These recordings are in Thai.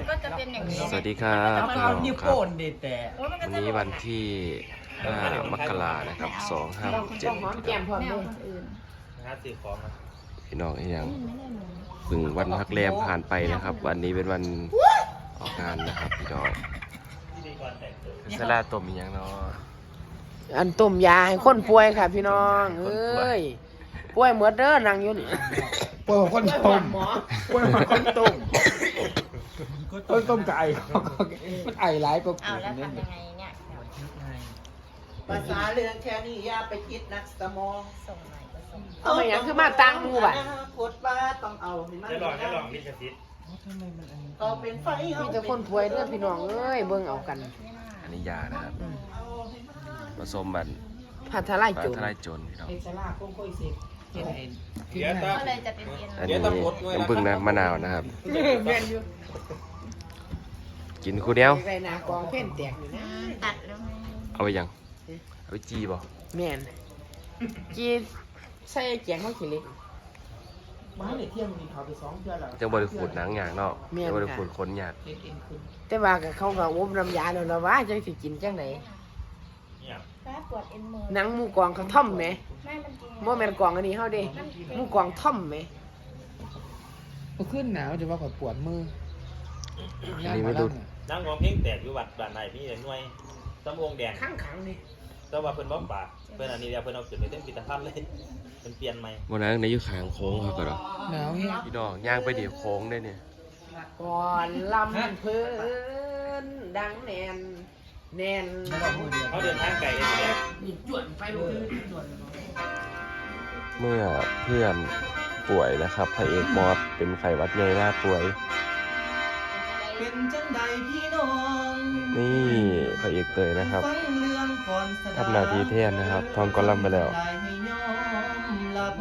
มันก็จะเป็นอย่างนี้สวัสดีครับเอาพี่เอาน้องนิ้วครับโป้นเด็ดแต่โอ้ยมัก็วันจะนี้วันที่5มกรานะครับต้องหอมแก้มพร้อมแมวด้วยคนอื่นหาซื้อของนะพี่น้องอีกอย่างไม่ได้หนูเพึ่งวันพักแรมผ่านไปนะครับ วันนี้เป็นวันออกงานนะครับ พี่น้องที่ดีก่อนแต่งตัวสลาต้มอีหยังเนาะอันต้มยาให้คนป่วยค่ะ พี่น้องเอ้ยป่วยเหมือนเด้อนั่งอยู่นี่ป่วยของคนป่วยหต้อมดหมอป่วยของคนต้ม คนต้มกับไอมันไอหลายกว่าเอาแล้วทำยังไงเนี่ยภาษาเรื่องแค่นี้อย่าไปคิดนักสมองส่งหน่อยก็ส่งเอามาอย่างคือมาตั้งหมู่บัดกดว่าต้องเอาให้มันจะลองจะลองลิขสิทธิ์ก็เป็นไฟมีแต่คนป่วยเด้อพี่น้องเอ้ยเบิ่งเอากัน อันนี้ยานะครับเอาให้มันผสมบันผัดทลายปลาจุนทลายโจรพี่น้องเอกลาคงค่อยเสร็จเดี๋ยวตาก็เลยจะเป็นเอ็นอันนี้น้ำผึ้งนะมะนาวนะครับ แม่นอยู่ กินคู่เดียวใส่หน้ากองเพ่นแตกอยู่นะตัดแล้วไงเอาไปยัง เอาไปจีบ่แม่นจีใส่แกงข้าวขี้เหล็ก มาในเที่ยงมีเขาไปสองเทื่อแล้วจังบริขูดหนังอย่างเนาะแม่นจังค่ะ บริขูดขนหยาดเห็นเอ็นขึ้นแต่ว่าก็เขาก็อบน้ำยาแล้วนะว่าจังสิกินจังไดเนี่ยแป๊บปวดเอ็นมือหนังหมูกรองเขาท่อมไหมไม่มันจริงบ่แม่นกรองอันนี้เฮาเด้หมูกรองท่อมไหมมันขึ้นหนาวจะว่าขอปวดมือ อันนี้ไม่รู้นั่งมองเพลงแตกอยู่วัดบ้านไหนมีแต่หน่วยตำวงแดงข้างขังนี่แต่ว่าเพิ่นบ่ปากเพิ่นอันนี้เดียวเพิ่นเอาขึ้นไปเต็มปิตาพันเลยเพิ่นเปลี่ยนใหม่วันนั้นในอยู่ขางโค้งเขาก็ดอกหนาวเงี้ยพี่น้องย่างไปเดี๋ยวโค้งได้เนี่ยก่อนลำเพิ่นดังแน่นแน่นเขาเดินทางไกลเลยทีเดียวนี่จวนไปบ่คือจวนเมื่อเพื่อนป่วยนะครับพระเอกมอสเป็นไข้หวัดใหญ่หน้าป่วย เป็นจังใดพี่น้องนี่พระเอกเตยนะครับฟังเรื่องก่อนสดทำหน้าที่แทนนะครับทองกอลัมน์ไปแล้วได้ให้ยอมรับ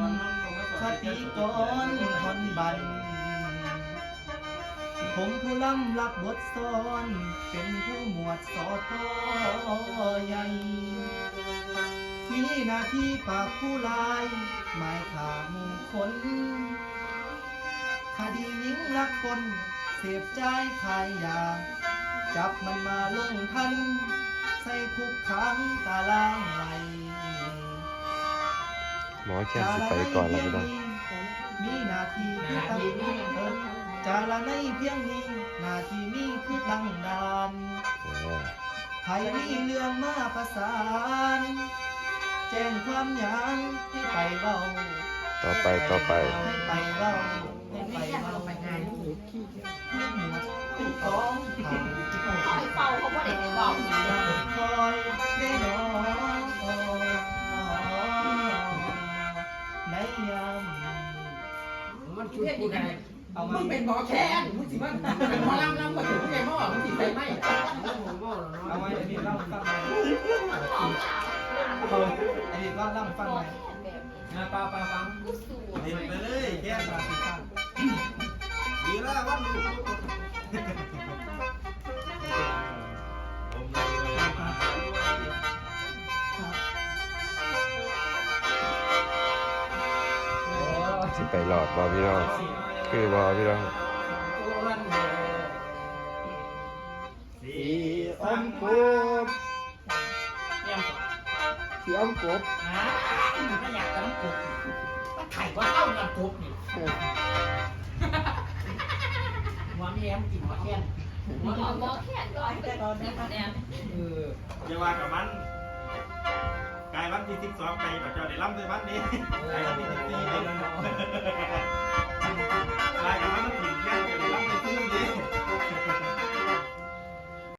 คติก่อนฮอนบัน ผมผู้ล้ำรับบทซ้อน เป็นผู้หมวดสอทอใหญ่มีหน้าที่ปราบผู้ลายหมายขาหมู่คนคดีหญิงรักคน เสพใจายขายยา จับมันมาลงทัน ใส่คุกขังตารางไหลหมอแค่สิไปก่อนแล้วพี่น้องมีหน้าที่คือตั้งเออจาระในเพียงนี้หน้าที่นี้คือตั้งด่านเออใครมีเรื่องมาประสานแจ้งความหยังให้ไปเว้าต่อไปต่อไปให้ไปเว้า เขาเขาไปเฝ้าเขาบ่ได้ไปบอกคอยได้นอนในยามมันชุดพูดได้เอามึงเป็นหมอแคนมึงสิมันเป็นหมอลำลำกว่าถึงไงพ่อมึงสิไปไหมเอาไว้อันนี้เล่าฟังไหมเอออันนี้เล่าเล่าฟังไหมแบบนี้นะป้าป้าฟังกูสูเห็นไปเลยแค่ปลาสิฟัง ดีแล้วว่ามึงสิไปหลอดบอพี่น้องคือบอพี่น้องสีอมกบสียงกบไม่อยากจะน้ำกบก็ไข่ว่าเข้าน้ำกบนี่ แม่มกินหัวแคนหมอหมอแค่ก่อนเป็นเนี่ยเอออย่าว่ากับมันกายวันที่12ไปปัจจุบันได้ล่ำด้วยวันนี้กายวันที่